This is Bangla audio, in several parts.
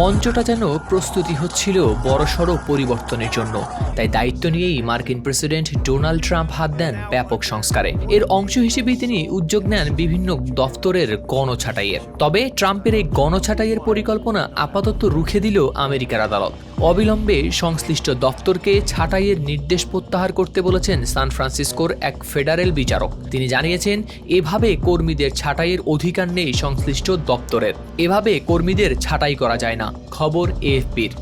মঞ্চটা যেন প্রস্তুতি হচ্ছিল বড়সড় পরিবর্তনের জন্য। তাই দায়িত্ব নিয়েই মার্কিন প্রেসিডেন্ট ডোনাল্ড ট্রাম্প হাত দেন ব্যাপক সংস্কারে। এর অংশ হিসেবে তিনি উদ্যোগ নেন বিভিন্ন দফতরের গণছাটাইয়ের। তবে ট্রাম্পের এই গণছাটাইয়ের পরিকল্পনা আপাতত রুখে দিল আমেরিকার আদালত। অবিলম্বে সংশ্লিষ্ট দফতরকে ছাঁটাইয়ের নির্দেশ প্রত্যাহার করতে বলেছেন সান ফ্রান্সিসকোর এক ফেডারেল বিচারক। তিনি জানিয়েছেন, এভাবে কর্মীদের ছাঁটাইয়ের অধিকার নেই সংশ্লিষ্ট দপ্তরের এভাবে কর্মীদের ছাঁটাই করা যায় না। খবর এএফপির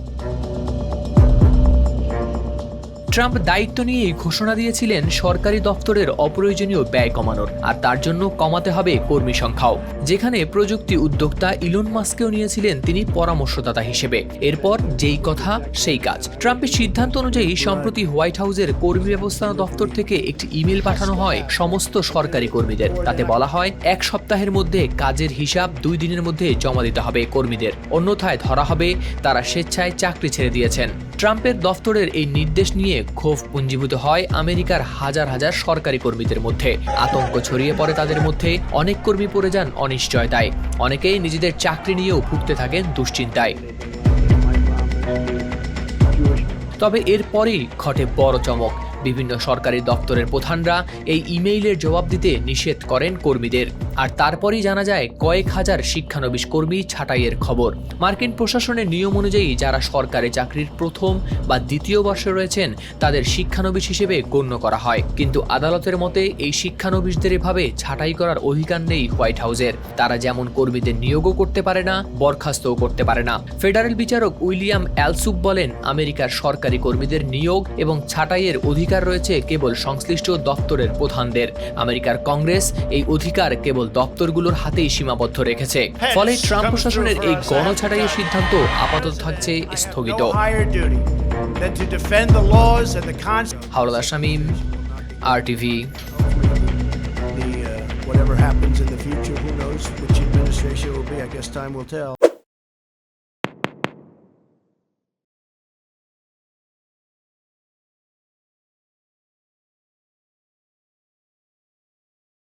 ট্রাম্প দায়িত্ব নিয়ে ঘোষণা দিয়েছিলেন সরকারি দপ্তরের অপ্রয়োজনীয় ব্যয় কমানোর, আর তার জন্য কমাতে হবে কর্মী সংখ্যাও। যেখানে প্রযুক্তি উদ্যোক্তা ইলন মাস্কেও নিয়েছিলেন তিনি পরামর্শদাতা হিসেবে। এরপর যেই কথা, সেই কাজ। ট্রাম্পের সিদ্ধান্ত অনুযায়ী, সম্প্রতি হোয়াইট হাউসের কর্মী ব্যবস্থাপনা দপ্তর থেকে একটি ইমেল পাঠানো হয় সমস্ত সরকারি কর্মীদের। তাতে বলা হয়, এক সপ্তাহের মধ্যে কাজের হিসাব দুই দিনের মধ্যে জমা দিতে হবে কর্মীদের। অন্যথায় ধরা হবে, তারা স্বেচ্ছায় চাকরি ছেড়ে দিয়েছেন। ট্রাম্পের দফতরের এই নির্দেশ নিয়ে ক্ষোভ পুঞ্জীভূত হয় আমেরিকার হাজার হাজার সরকারি কর্মীদের মধ্যে। আতঙ্ক ছড়িয়ে পড়ে তাদের মধ্যে অনেক কর্মী পড়ে যান অনিশ্চয়তায়। অনেকেই নিজেদের চাকরি নিয়েও ভুগতে থাকেন দুশ্চিন্তায়। তবে এরপরেই ঘটে বড় চমক। বিভিন্ন সরকারি দপ্তরের প্রধানরা এই ইমেইলের জবাব দিতে নিষেধ করেন কর্মীদের। আর তারপরেই জানা যায়, কয়েক হাজার শিক্ষানবিশ কর্মী ছাঁটাইয়ের খবর। মার্কিন প্রশাসনের নিয়ম অনুযায়ী যারা সরকারি চাকরির প্রথম বা দ্বিতীয় বর্ষে রয়েছেন, তাদের শিক্ষানবিশ হিসেবে গণ্য করা হয়। কিন্তু আদালতের মতে, এই শিক্ষানবিশদের এভাবে ছাঁটাই করার অধিকার নেই হোয়াইট হাউসের। তারা যেমন কর্মীদের নিয়োগও করতে পারে না, বরখাস্তও করতে পারে না। ফেডারেল বিচারক উইলিয়াম অ্যালসুপ বলেন, আমেরিকার সরকারি কর্মীদের নিয়োগ এবং ছাঁটাইয়ের অধিকার অধিকার রয়েছে কেবল সংশ্লিষ্ট দপ্তরের প্রধানদের আমেরিকার কংগ্রেস এই অধিকার কেবল দপ্তরগুলোর হাতেই সীমাবদ্ধ রেখেছে ফলে ট্রাম্প প্রশাসনের এই গণছাটাইয়ের সিদ্ধান্ত আপাতত থাকছে স্থগিত Howrah Shamim R TV uh, Whatever happens in the future, who knows which administration will be. I guess time will tell.